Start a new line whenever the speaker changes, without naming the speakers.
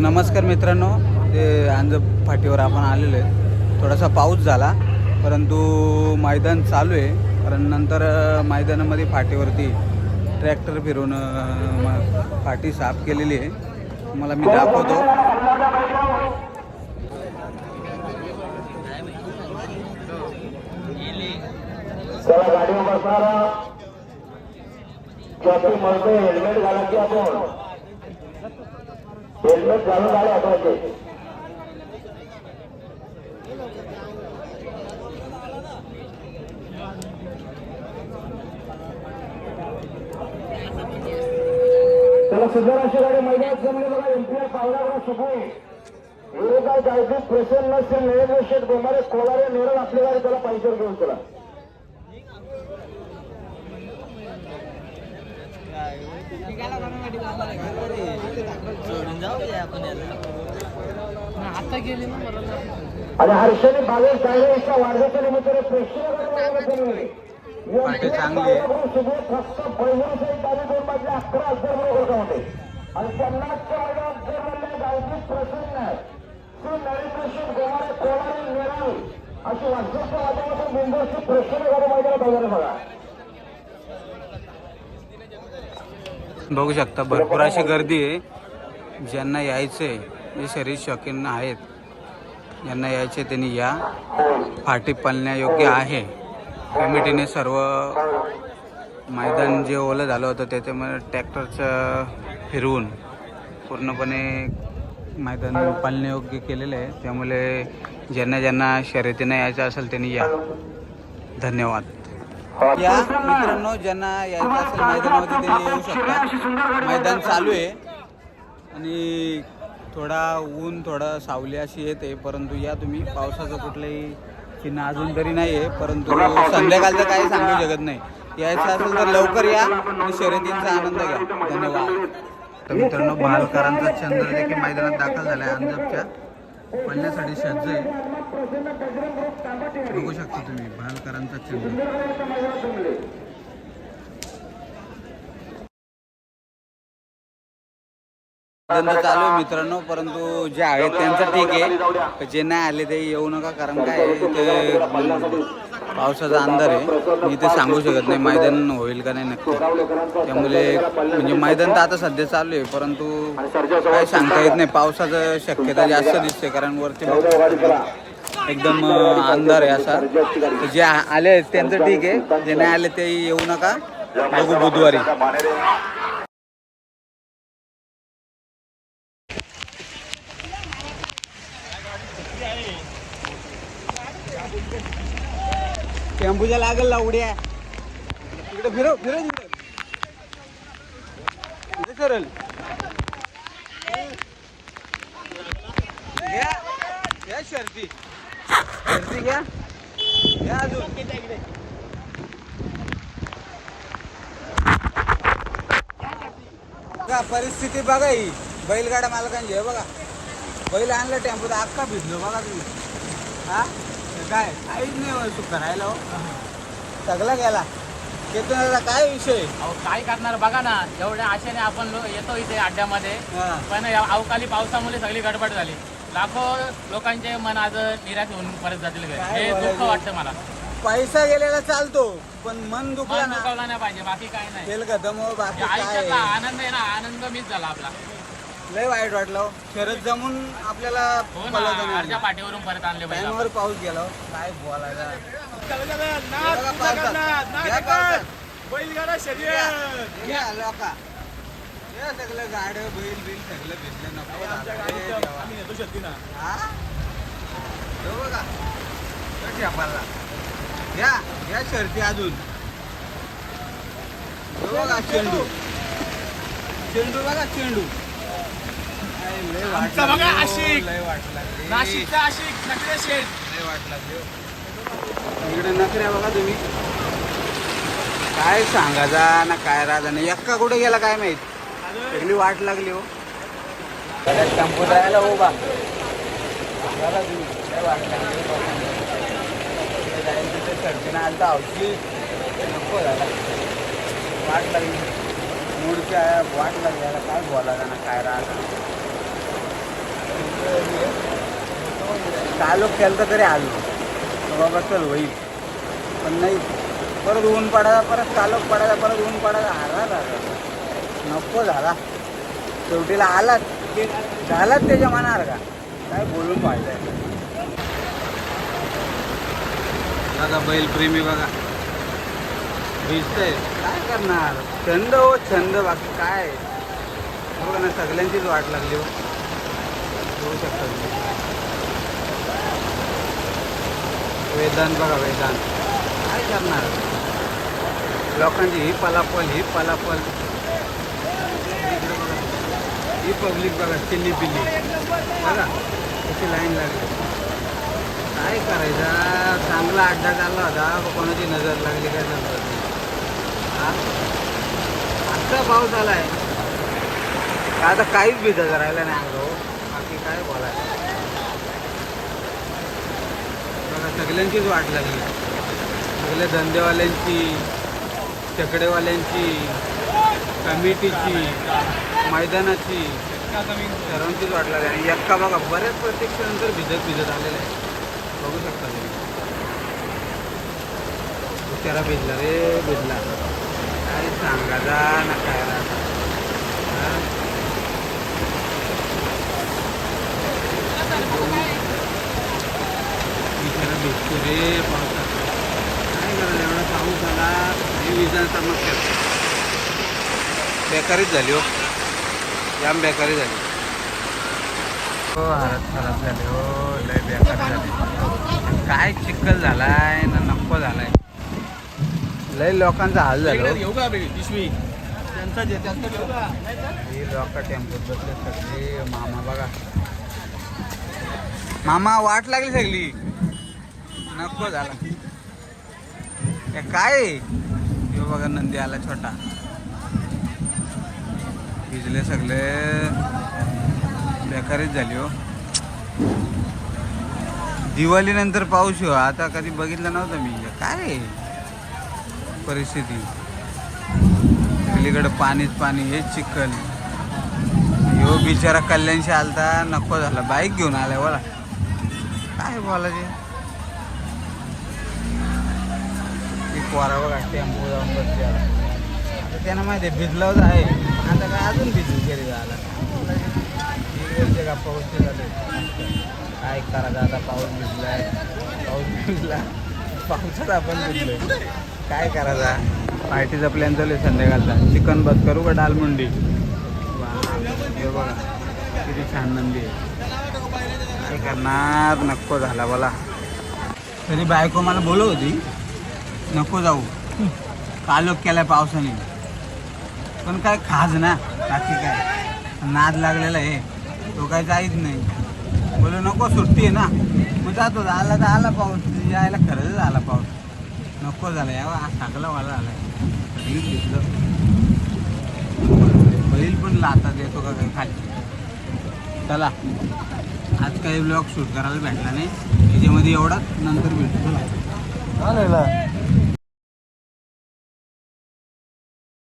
नमस्कार मित्रांनो. ते अंजप फाटीवर आपण आलेलो आहे. थोडासा पाऊस झाला परंतु मैदान चालू आहे. कारण नंतर मैदानामध्ये फाटीवरती ट्रॅक्टर फिरून म- फाटी साफ केलेली आहे. मला मी दाखवतो.
चला गाडीवर बसणारा हेल्मेट घाला की आपण? हेल्मेट घालून गाडी हटवायचे त्याला सुंदर अशी गाडी मैदानात जमले बघा एमपीआर पावला सुकून विरोधात काय प्रसन्न श्री नरेंद्र शेठ गोमारे कोलारे नेरळ आपली गाडी त्याला पैशावर घेऊन चला
आता गेली ना मला
आणि हर्षणी बावीस डायरेक्टच्या वाढदिवसा निमित्ताने प्रेक्षणीय
पाटी चांगली.
फक्त बैलांसहित गाडी दोन बाजूला अकरा हजार होते. आणि पन्नासच्या मैदानात जर म्हणले गावची प्रसन्न श्री गोमारे कोलारी नेराळी अशी वाढदिवसच्या माध्यमातून मुंबईची प्रेक्षणीय गाडी मैदानात वगैरे बघा.
बघू शकता. भरपूर अशी गर्दी आहे. ज्यांना यायचं आहे जे शरीर शौकीन आहेत ज्यांना यायचे त्यांनी या. फाटी पालण्यायोग्य आहे. कमिटीने सर्व मैदान जे ओलं झालं होतं त्याच्यामुळे ट्रॅक्टरचं फिरवून पूर्णपणे मैदान पालण्यायोग्य केलेलं आहे. त्यामुळे ज्यांना ज्यांना शर्यतीनं यायचं असेल त्यांनी या. धन्यवाद. या मित्रांनो ज्यांना यायचं असेल मैदानामध्ये त्यांनी येऊ शकता मैदान चालू आहे. आणि थोडा ऊन थोडा सावली अशी येते परंतु या तुम्ही. पावसाचं कुठलंही चिन्ह अजून तरी नाही आहे परंतु संध्याकाळचं काही सांगू शकत नाही. यायचं असेल तर लवकर या आणि शर्यतींचा आनंद घ्या. धन्यवाद. तर मित्रांनो भालकरांचा चंद्र देखील मैदानात दाखल झाला आहे अंजपच्या. पळण्यासाठी सज्ज आहे. बघू शकता तुम्ही. भालकरांचा धंदा चालू आहे मित्रांनो परंतु जे आहेत त्यांचं ठीक आहे. जे नाही आले ते येऊ नका कारण काय ते पावसाचा अंधार आहे. मी ते सांगू शकत नाही मैदान होईल का नाही नक्की. त्यामुळे म्हणजे मैदान तर आता सध्या चालू आहे परंतु काय सांगता येत नाही. पावसाचं शक्यता जास्त दिसते कारण वरती एकदम अंधार आहे असा. जे आ- आले आहेत त्यांचं ठीक आहे. जे नाही आले ते येऊ नका. बघू बुधवारी. टेम्पूच्या लागेल लावड्या इकडे फिरव फिरव तिकडे. इथे घ्या घ्या शर्ती. शर्ती घ्या. घ्या अजून. बघा परिस्थिती बघा ही. बैलगाड्या मालकांची आहे बघा. बैल आणलं टेम्पोत अख्खा भिजलो बघा तुम्ही. हा? काय? काहीच नाही तू करायला हो. सगळा गेला केतन काय विषय?
अहो काय करणार बघा ना एवढ्या आशेने आपण लो- येतो इथे अड्ड्यामध्ये.
हा.
पण या अवकाळी पावसामुळे सगळी गडबड झाली. लाखो लोकांचे मन आज निराश होऊन परत जातील घरी.
काय
हे दुःख
बोलायचं?
वाटतं मला.
पैसा गेलेला चालतो पण मन दुखला
मन
ना.
दुखावला नाही पाहिजे बाकी काय नाही.
तेल बाकी
आयुष्यातला
आहे?
आनंद आहे ना आनंद मिस झाला आपला.
लय वाईट वाटलं. शरद जमून आपल्याला
हो ना अर्ध्या. पाठीवरून परत आणले पाहिजे
टाइमवर पाऊस गेला. काय. हे सगळं गाड्या बैल बिल सगळं भिजलं नको. हे देवा. हा? हे बघा. ठेपाला. घ्या घ्या शर्ती अजून हे बघा चेंडू चेंडू बघा चेंडू
आमचा बघा
लागली हो,
आशिक.
लय वाट लागली.
नाशिकचा आशिक नकरे शेठ.
लय वाट लागली हो. इकडे नकऱ्या बघा तुम्ही. काय सांगायचा ना काय राजा ना एक्का कुठे गेला काय माहीत? सगळी वाट लागली हो. टेम्पो राहायला तुम्ही लय वाट लागली हो. तिथे जायचं तिथे चढतीनं आलं तर औषध. नको झाला. वाट लागली. मूडच्या वाट लागली. काय बोलायला ना काय राहता आलो केलं तरी आलो. बाबा चल होईल. पण नाही परत ऊन पडायला परत चालक पडायला परत ऊन पडायला आला दादा नको झाला. शेवटीला आलाच. ते झालाच त्याच्या मनावर का? काय बोलून पाहिजे बघा बैलप्रेमी बघा. भिजतंय काय करणार? छंद हो छंद बाकी काय? बघा ना सगळ्यांचीच वाट लागली हो. बघू शकता तुम्ही. वेदांत बघा वेदांत. काय करणार? लोकांची ही पलापल ही पलापल. ही पब्लिक बघा चिल्ली पिल्ली. बघा त्याची लाईन लागली. काय करायचा? चांगला अड्डा चालला होता. कोणाची नजर लागली काय सांगतो आता पाऊस आहे आता काहीच भिजत राहिला नाही अंगावर बाकी काय बोलायचं? बघा सगळ्यांचीच वाट लागली. सगळ्या धंदेवाल्यांची चकडेवाल्यांची कमिटीची मैदानाची सर्वांचीच वाट लागली. आणि एक्का बघा बऱ्याच प्रत्यक्षानंतर भिजत भिजत आलेलं आहे. बघू शकता तुम्ही. उशारा भिजला रे भिजला. काय सांगा जा ना काय राहता हा? बिचारा भिजतो रे काय करायला एवढा पाऊस आला हे विजांचा मग बेकारीच झाली हो. जाम बेकारी झाली. हो हालत खराब झाली हो लय बेकार झाली. काय चिखल झालाय ना नको झालाय. लय लोकांचा हाल झाला हो.
घेऊ का पिशवी त्यांचा
लोक टेम्पोत बसले सगळे मामा बघा. मामा वाट लागली सगळी. नको झाला. हे काय? आहे? बघा नंदी आला छोटा. भिजले सगळे. बेकारीच झाली हो. दिवाळी नंतर पाऊस हो. आता कधी बघितलं नव्हतं मी. काय? आहे? परिस्थिती. सगळीकडे पाणीच पाणी हेच चिखल. यो बिचारा कल्याणशी आलता नको झाला. बाईक घेऊन आलाय बोला. काय बोलायचे? ती पोरा बघा जाऊन बसते आता. आता त्यांना माहिती आहे भिजलाच आहे. आता काय अजून भिजू घरी झाला इकडचे गप्पा गोष्टी झाले. काय करायचं आता पाऊस भिजला आहे पाऊस भिजला. पावसात आपण भिजलो काय करायचा पार्टीचा प्लॅन चालू आहे संध्याकाळचा. चिकन बस करू का डालमुंडी हे बघा किती छान नंदी आहे. काय करणार? नको झाला बोला. तरी बायको मला बोलव होती नको जाऊ. कालोक केलाय पावसाने. पण काय खाज ना बाकी काय. नाद लागलेला आहे. तो काय जाईच नाही. बोलो नको सुट्टी आहे ना. मग जातो. आला तर आला पाऊस. यायला खरंच आला पाऊस. नको झाला. यावा टाकला वाला आला बैल घेतलं बैल पण लातात येतो का काही खाली. चला. आज काही ब्लॉग शूट करायला भेटला नाही. त्याच्यामध्ये एवढाच नंतर भेटतो
चालेल.